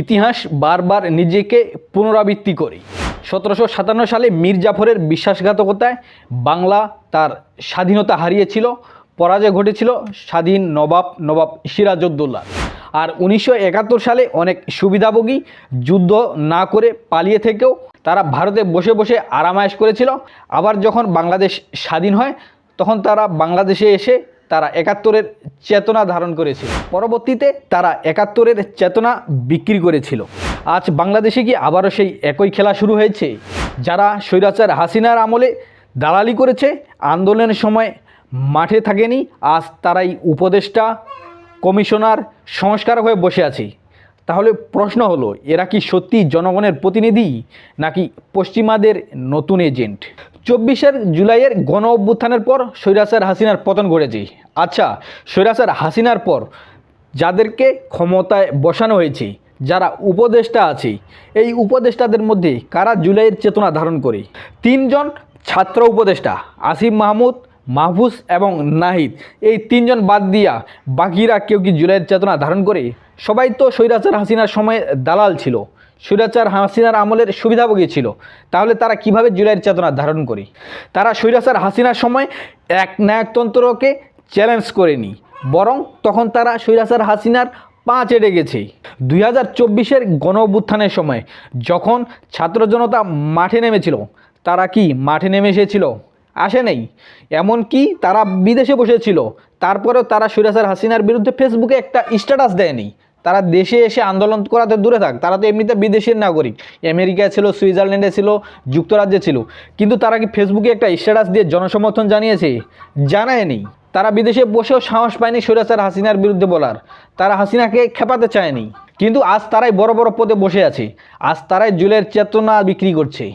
ইতিহাস বারবার নিজেকে পুনরাবৃত্তি করে। সতেরোশো সাতান্ন সালে মীর জাফরের বিশ্বাসঘাতকতায় বাংলা তার স্বাধীনতা হারিয়েছিল, পরাজয় ঘটেছিল স্বাধীন নবাব নবাব সিরাজউদ্দৌলা আর উনিশশো একাত্তর সালে অনেক সুবিধাভোগী যুদ্ধ না করে পালিয়ে থেকেও তারা ভারতে বসে বসে আরামায়েশ করেছিল। আবার যখন বাংলাদেশ স্বাধীন হয়, তখন তারা বাংলাদেশে এসে তারা একাত্তরের চেতনা ধারণ করেছিল। পরবর্তীতে তারা একাত্তরের চেতনা বিক্রি করেছিল। আজ বাংলাদেশে কি আবারও সেই একই খেলা শুরু হয়েছে? যারা স্বৈরাচার হাসিনার আমলে দালালি করেছে, আন্দোলনের সময় মাঠে থাকেনি, আজ তারাই উপদেষ্টা, কমিশনার সংস্কার হয়ে বসে আছে। তাহলে প্রশ্ন হলো, এরা কি সত্যি জনগণের প্রতিনিধি নাকি পশ্চিমাদের নতুন এজেন্ট? চব্বিশের জুলাইয়ের গণ অভ্যুত্থানের পর স্বৈরাচার হাসিনার পতন ঘটেছে। আচ্ছা স্বৈরাচার হাসিনার পর যাদেরকে ক্ষমতায় বসানো হয়েছে, যারা উপদেষ্টা আছে, এই উপদেষ্টাদের মধ্যে কারা জুলাইয়ের চেতনা ধারণ করে? তিনজন ছাত্র উপদেষ্টা, আসিফ মাহমুদ মাহফুজ এবং নাহিদ। এই তিনজন বাদ দিয়া বাকিরা কেউ কি জুলাইয়ের চেতনা ধারণ করে? সবাই তো স্বৈরাচার হাসিনার সময় দালাল ছিল। স্বৈরাচার হাসিনার আমলের সুবিধাভোগী ছিল। তাহলে তারা কীভাবে জুলাইয়ের চেতনা ধারণ করে? তারা স্বৈরাচার হাসিনার সময় এক নায়কতন্ত্রকে চ্যালেঞ্জ করেনি। বরং তখন তারা স্বৈরাচার হাসিনার পা চেড়ে গেছে। দুই হাজার চব্বিশের গণ অভ্যুত্থানের সময় যখন ছাত্র জনতা মাঠে নেমেছিল, তারা কি মাঠে নেমে এসেছিল? আসে নেই। এমনকি তারা বিদেশে বসেছিল। তারপরেও তারা সুরাসার হাসিনার বিরুদ্ধে ফেসবুকে একটা স্ট্যাটাস দেয়নি। তারা দেশে এসে আন্দোলন করাতে দূরে থাক। তারা তো এমনিতে বিদেশের নাগরিক। আমেরিকায় ছিল, সুইজারল্যান্ডে ছিল, যুক্তরাজ্যে ছিল। কিন্তু তারা কি ফেসবুকে একটা স্ট্যাটাস দিয়ে জনসমর্থন জানিয়েছে? জানায়নি। তারা বিদেশে বসেও সাহস পায়নি সুরাসার হাসিনার বিরুদ্ধে বলার। তারা হাসিনাকে খেপাতে চায়নি। কিন্তু আজ তারাই বড় বড় পদে বসে আছে। আজ তারাই জুলের চেতনা বিক্রি করছে।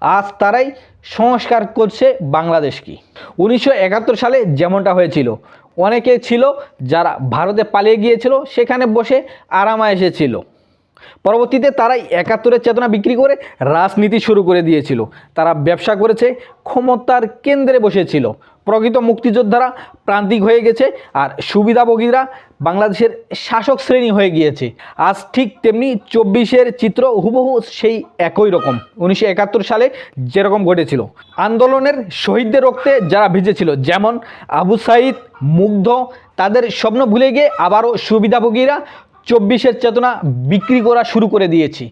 আজ তারাই সংস্কার করছে বাংলাদেশ কি? উনিশশো একাত্তর সালে যেমনটা হয়েছিল, অনেকে ছিল যারা ভারতে পালিয়ে গিয়েছিল, সেখানে বসে আরামা এসেছিল পরবর্তীতে তারাই একাত্তরের চেতনা বিক্রি করে রাজনীতি শুরু করে দিয়েছিল। তারা ব্যবসা করেছে, ক্ষমতার কেন্দ্রে বসেছিল। প্রকৃত মুক্তিযোদ্ধারা প্রান্তিক হয়ে গেছে আর সুবিধাভোগীরা বাংলাদেশের শাসক শ্রেণি হয়ে গিয়েছে। আজ ঠিক তেমনি চব্বিশের চিত্র হুবহু সেই একই রকম। উনিশশো একাত্তর সালে যেরকম ঘটেছিল। আন্দোলনের শহীদদের রক্তে যারা ভিজেছিল, যেমন আবু সাইদ, মুগ্ধ, তাদের স্বপ্ন ভুলে গিয়ে আবারও সুবিধাভোগীরা চব্বিশের চেতনা বিক্রি করা শুরু করে দিয়েছি।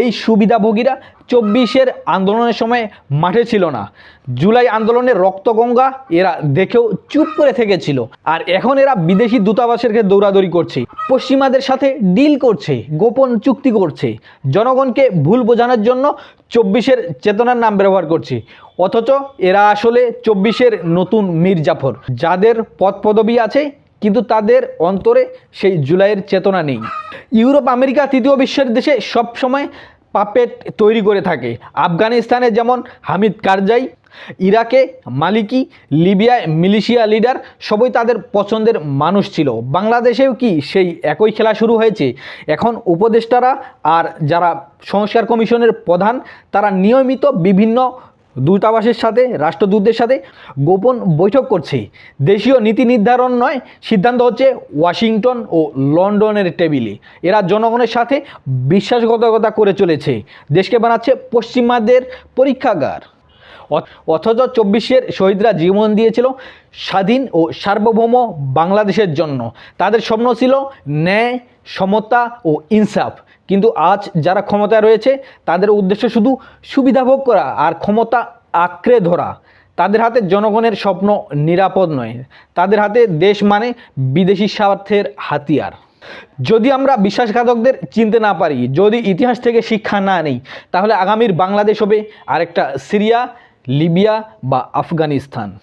এই সুবিধাভোগীরা চব্বিশের আন্দোলনের সময় মাঠে ছিল না। জুলাই আন্দোলনের রক্তগঙ্গা এরা দেখেও চুপ করে থেকেছিল। আর এখন এরা বিদেশি দূতাবাসের কাছে দৌড়াদৌড়ি করছে। পশ্চিমাদের সাথে ডিল করছে, গোপন চুক্তি করছে। জনগণকে ভুল বোঝানোর জন্য চব্বিশের চেতনার নাম ব্যবহার করছে। অথচ এরা আসলে চব্বিশের নতুন মীর জাফর। যাদের পদ পদবি আছে কিন্তু তাদের অন্তরে সেই জুলাইয়ের চেতনা নেই। ইউরোপ, আমেরিকা, তৃতীয় বিশ্বের দেশে সব সময় পাপেট তৈরি করে থাকে। আফগানিস্তানে যেমন হামিদ কারজাই, ইরাকে মালিকি, লিবিয়ায় মিলিশিয়া লিডার, সবই তাদের পছন্দের মানুষ ছিল। বাংলাদেশেও কি সেই একই খেলা শুরু হয়েছে? এখন উপদেষ্টারা আর যারা সংস্কার কমিশনের প্রধান, তারা নিয়মিত বিভিন্ন দূতাবাসের সাথে, রাষ্ট্রদূতদের সাথে গোপন বৈঠক করছে। দেশীয় নীতি নির্ধারণ নয়, সিদ্ধান্ত হচ্ছে ওয়াশিংটন ও লন্ডনের টেবিলে। এরা জনগণের সাথে বিশ্বাসঘাতকতা করে চলেছে। দেশকে বানাচ্ছে পশ্চিমাদের পরীক্ষাগার। অথচ চব্বিশের শহীদরা জীবন দিয়েছিল স্বাধীন ও সার্বভৌম বাংলাদেশের জন্য। তাদের স্বপ্ন ছিল ন্যায়, সমতা ও ইনসাফ। কিন্তু আজ যারা ক্ষমতায় রয়েছে, তাদের উদ্দেশ্য শুধু সুবিধাভোগ করা আর ক্ষমতা আঁকড়ে ধরা। তাদের হাতে জনগণের স্বপ্ন নিরাপদ নয়। তাদের হাতে দেশ মানে বিদেশি স্বার্থের হাতিয়ার। যদি আমরা বিশ্বাসঘাতকদের চিনতে না পারি, যদি ইতিহাস থেকে শিক্ষা না নেই, তাহলে আগামীর বাংলাদেশ হবে আরেকটা সিরিয়া লিবিয়া বা আফগানিস্তান।